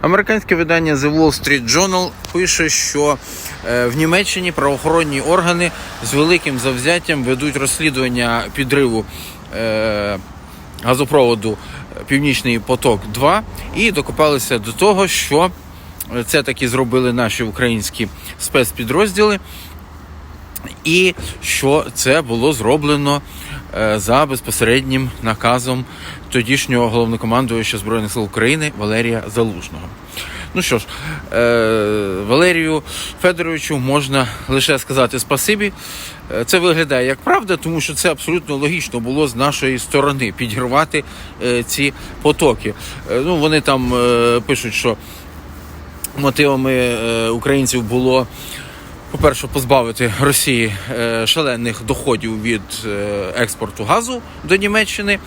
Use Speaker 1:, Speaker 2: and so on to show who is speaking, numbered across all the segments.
Speaker 1: Американське видання The Wall Street Journal пише, що е, в Німеччині правоохоронні органи з великим завзяттям ведуть розслідування підриву е, газопроводу Північний поток 2 і докопалися до того, що це таки зробили наші українські спецпідрозділи, і що це було зроблено е, за безпосереднім наказом тодішнього головнокомандуюча Збройних сил України Валерія Залужного. Ну що ж, е, Валерію Федоровичу можна лише сказати спасибі. Е, Це виглядає як правда, тому що це абсолютно логічно було з нашої сторони підірвати е, ці потоки. Е, ну, вони там е, пишуть, що мотивами е, українців було, по-перше, позбавити Росії е, шалених доходів від е, експорту газу до Німеччини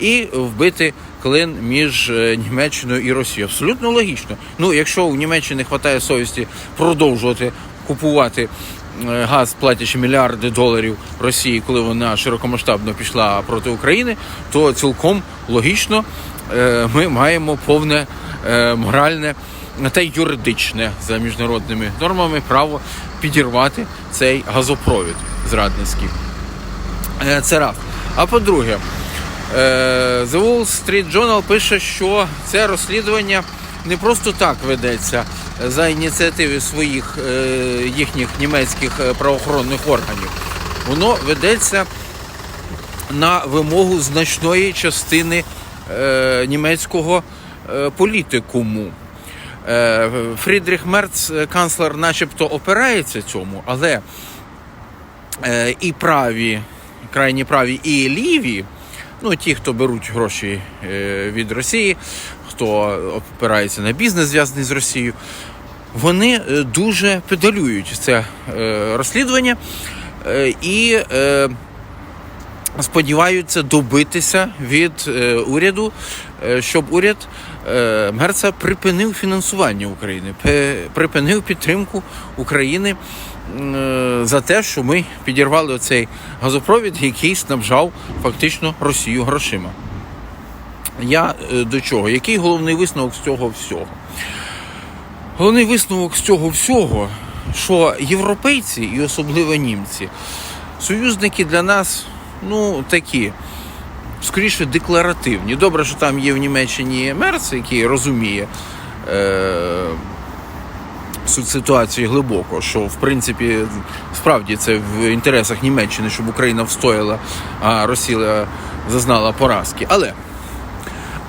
Speaker 1: і вбити клин між е, Німеччиною і Росією. Абсолютно логічно. Ну, якщо у Німеччини вистачає совісті продовжувати купувати газ, платячи мільярди доларів Росії, коли вона широкомасштабно пішла проти України, то цілком логічно ми маємо повне моральне та й юридичне за міжнародними нормами право підірвати цей газопровід зрадницький. Е, Це раз. А по-друге, е, The Wall Street Journal пише, що це розслідування не просто так ведеться за ініціативи своїх е, їхніх німецьких правоохоронних органів. Воно ведеться на вимогу значної частини німецького політикуму. Е, Фрідріх Мерц, е, канцлер, начебто опирається цьому, але е, і праві, крайні праві, і ліві, ну ті, хто беруть гроші від Росії, хто опирається на бізнес, зв'язаний з Росією, вони дуже педалюють це розслідування і сподіваються добитися від уряду, щоб уряд е, Мерца припинив фінансування України, припинив підтримку України е, за те, що ми підірвали оцей газопровід, який снабжав фактично Росію грошима. Я е, до чого? Який головний висновок з цього всього? Головний висновок з цього всього, що європейці і особливо німці, союзники для нас, ну такі, скоріше декларативні. Добре, що там є в Німеччині Мерц, який розуміє е, суть ситуації глибоко, що в принципі справді це в інтересах Німеччини, щоб Україна встояла, а Росія зазнала поразки. Але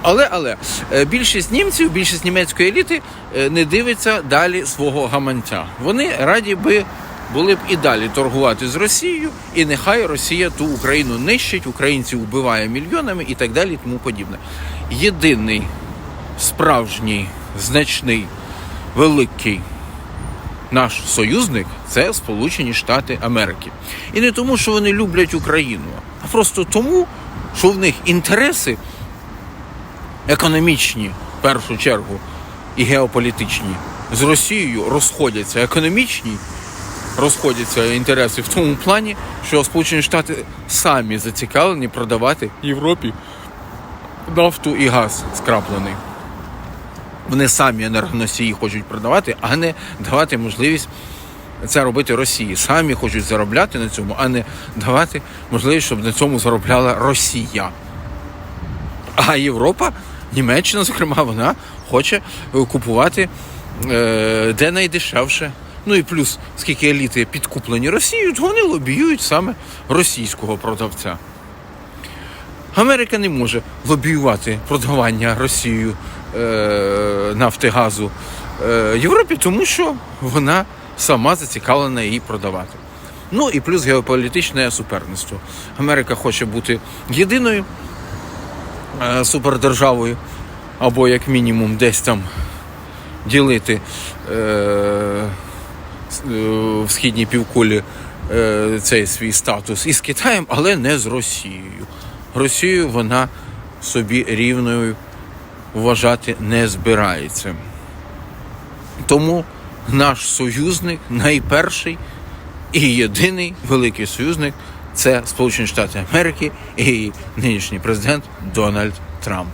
Speaker 1: але, але е, більшість німців, більшість німецької еліти е, не дивиться далі свого гаманця. Вони раді би були б і далі торгувати з Росією, і нехай Росія ту Україну нищить, українців вбиває мільйонами і так далі, тому подібне. Єдиний справжній, значний, великий наш союзник це Сполучені Штати Америки. І не тому, що вони люблять Україну, а просто тому, що в них інтереси економічні в першу чергу і геополітичні з Росією розходяться. Економічні розходяться інтереси в тому плані, що Сполучені Штати самі зацікавлені продавати Європі нафту і газ скраплений. Вони самі енергоносії хочуть продавати, а не давати можливість це робити Росії. Самі хочуть заробляти на цьому, а не давати можливість, щоб на цьому заробляла Росія. А Європа, Німеччина, зокрема, вона хоче купувати е, де найдешевше. Ну і плюс, скільки еліти підкуплені Росією, то вони лобіюють саме російського продавця. Америка не може лобіювати продавання Росією е, нафти газу е, Європі, тому що вона сама зацікавлена її продавати. Ну і плюс геополітичне суперництво. Америка хоче бути єдиною е, супердержавою, або як мінімум десь там ділити е, в східній півкулі е, цей свій статус із Китаєм, але не з Росією. Росію вона собі рівною вважати не збирається. Тому наш союзник, найперший і єдиний великий союзник це Сполучені Штати Америки і нинішній президент Дональд Трамп.